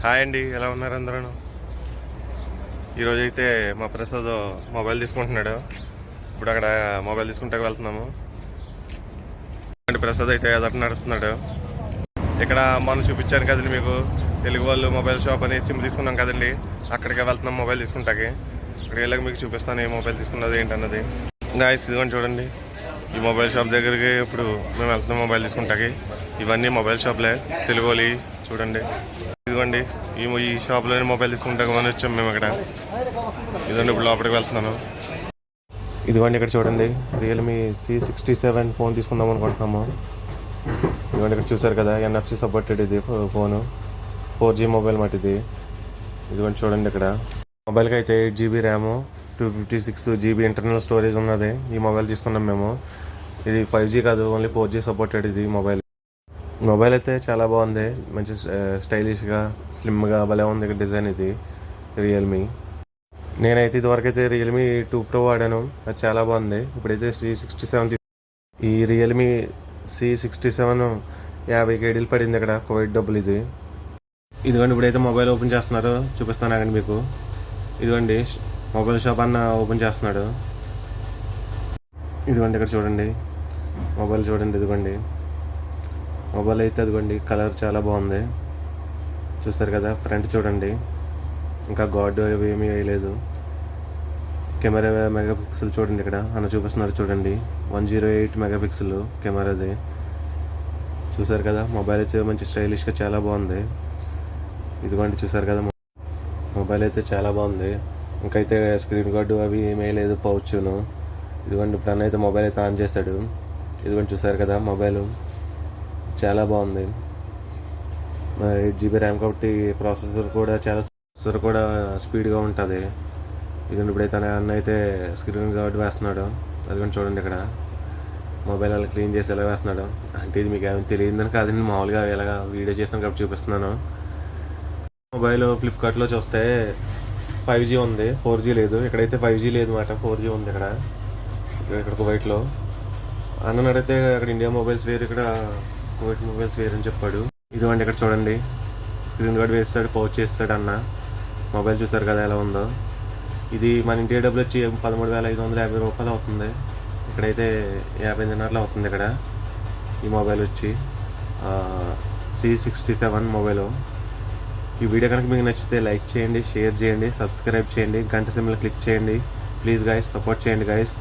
Hi అండి ఎలా ఉన్నారు అందరూ? ఈరోజు అయితే మా ప్రసాద్ మొబైల్ తీసుకుంటున్నాడు. ఇప్పుడు అక్కడ మొబైల్ తీసుకుంటే వెళ్తున్నాము. అంటే ప్రసాద్ అయితే ఎదట నడుపుతున్నాడు. ఇక్కడ మనం చూపించాను కదండి మీకు. తెలుగు వాళ్ళు మొబైల్ షాప్ అని సిమ్ తీసుకున్నాం కదండి. అక్కడికే వెళ్తున్నాం మొబైల్ తీసుకుంటాకి. అక్కడికి వెళ్ళాక మీకు చూపిస్తాను ఏ మొబైల్ తీసుకున్నది ఏంటన్నది. గాయస్ ఇదిగోండి చూడండి. ఈ మొబైల్ షాప్ దగ్గరికి ఇప్పుడు మేము వెళ్తున్నాం మొబైల్ తీసుకుంటాకి. ఇవన్నీ మొబైల్ షాప్లే. తెలుగు చూడండి. ఇదిగోండి ఈ ఈ షాప్లోనే మొబైల్ తీసుకుంటాక మనం వచ్చాం మేము ఇక్కడ. ఇదిగోండి ఇప్పుడు లోపలికి వెళ్తున్నాను. ఇదిగోండి ఇక్కడ చూడండి Realme C sixty seven phone తీసుకుందాం అనుకుంటున్నాము. ఇదిగోండి ఇక్కడ చూసారు కదా ఎన్ఎఫ్సి సపోర్టెడ్ ఇది ఫోను. ఫోర్ జీ మొబైల్ మాట ఇది. ఇదిగోండి చూడండి ఇక్కడ. మొబైల్కి అయితే eight GB RAM two fifty six GB internal storage ఉన్నది. ఈ మొబైల్ తీసుకున్నాం మేము. ఇది ఫైవ్ జీ కాదు ఓన్లీ ఫోర్ జీ సపోర్టెడ్ ఇది మొబైల్. మొబైల్ అయితే చాలా బాగుంది. మంచి స్టైలిష్గా స్లిమ్గా భలే ఉంది ఇక్కడ డిజైన్ ఇది రియల్మీ నేనైతే ఇదివరకైతే అయితే రియల్మీ టూ ప్రో వాడాను. అది చాలా బాగుంది. ఇప్పుడైతే సి సిక్స్టీ సెవెన్ ఈ రియల్మీ సి సిక్స్టీ సెవెన్ యాభై కేడీలు పడింది ఇక్కడ కోవిడ్ డబ్బులు ఇది. ఇదిగోండి ఇప్పుడైతే మొబైల్ ఓపెన్ చేస్తున్నారు. చూపిస్తాను అండి మీకు. ఇదిగోండి మొబైల్ షాప్ అన్న ఓపెన్ చేస్తున్నాడు. ఇదిగోండి ఇక్కడ చూడండి. మొబైల్ చూడండి ఇదిగోండి. మొబైల్ అయితే అదిగోండి కలర్ చాలా బాగుంది. చూస్తారు కదా ఫ్రంట్ చూడండి. ఇంకా గాడ్ అవి ఏమీ వేయలేదు. కెమెరా మెగా పిక్సెల్ చూడండి ఇక్కడ అన్న చూపిస్తున్నారు చూడండి. One zero eight mega pixel కెమెరాది. చూసారు కదా మొబైల్ అయితే మంచి స్టైలిష్గా చాలా బాగుంది. ఇదిగోండి చూసారు కదా మొబైల్ అయితే చాలా బాగుంది. ఇంకైతే స్క్రీన్ గార్డు అవి ఏమీ లేదు పౌచ్ను. ఇదిగోండి ఇప్పుడు అన్న అయితే మొబైల్ అయితే ఆన్ చేశాడు. ఇదిగోండి చూసారు కదా మొబైల్. చాలా బాగుంది. ఎయిట్ జీబీ ర్యామ్ కాబట్టి ప్రాసెసర్ కూడా చాలా ప్రాసెసర్ కూడా స్పీడ్గా ఉంటుంది. ఇదిగోండి ఇప్పుడైతే తన అన్న అయితే స్క్రీన్ గార్డ్ వేస్తున్నాడు. అదిగోండి చూడండి ఇక్కడ. మొబైల్ అలా క్లీన్ చేసి ఎలా వేస్తున్నాడు. అంటే ఇది మీకు ఏమైనా తెలియదని కాదండి మామూలుగా ఎలాగ వీడియో చేసాను కాబట్టి చూపిస్తున్నాను. మొబైల్ ఫ్లిప్కార్ట్లో చూస్తే ఫైవ్ జీ ఉంది ఫోర్ జీ లేదు. ఇక్కడైతే ఫైవ్ జీ లేదు మాట ఫోర్ జీ ఉంది ఇక్కడ. ఇక్కడ ఇక్కడ కువైట్లో అన్న అడిగితే అక్కడ ఇండియా మొబైల్స్ వేరు ఇక్కడ కోవిడ్ మొబైల్స్ వేరని అని చెప్పాడు. ఇదిగోండి ఇక్కడ చూడండి. స్క్రీన్ గార్డ్ వేస్తాడు పౌచ్ చేస్తాడు అన్న. మొబైల్ చూస్తారు కదా ఎలా ఉందో. ఇది మన ఇంటి డబ్బులు వచ్చి పదమూడు వేల ఐదు వందల యాభై రూపాయలు అవుతుంది. ఇక్కడైతే యాభై దినార్లు అవుతుంది ఇక్కడ. ఈ మొబైల్ వచ్చి సి సిక్స్టీ సెవెన్ మొబైల్ ఈ వీడియో కనుక మీకు నచ్చితే లైక్ చేయండి షేర్ చేయండి సబ్స్క్రైబ్ చేయండి గంట సిమ్లు క్లిక్ చేయండి. ప్లీజ్ గైస్ సపోర్ట్ చేయండి గైస్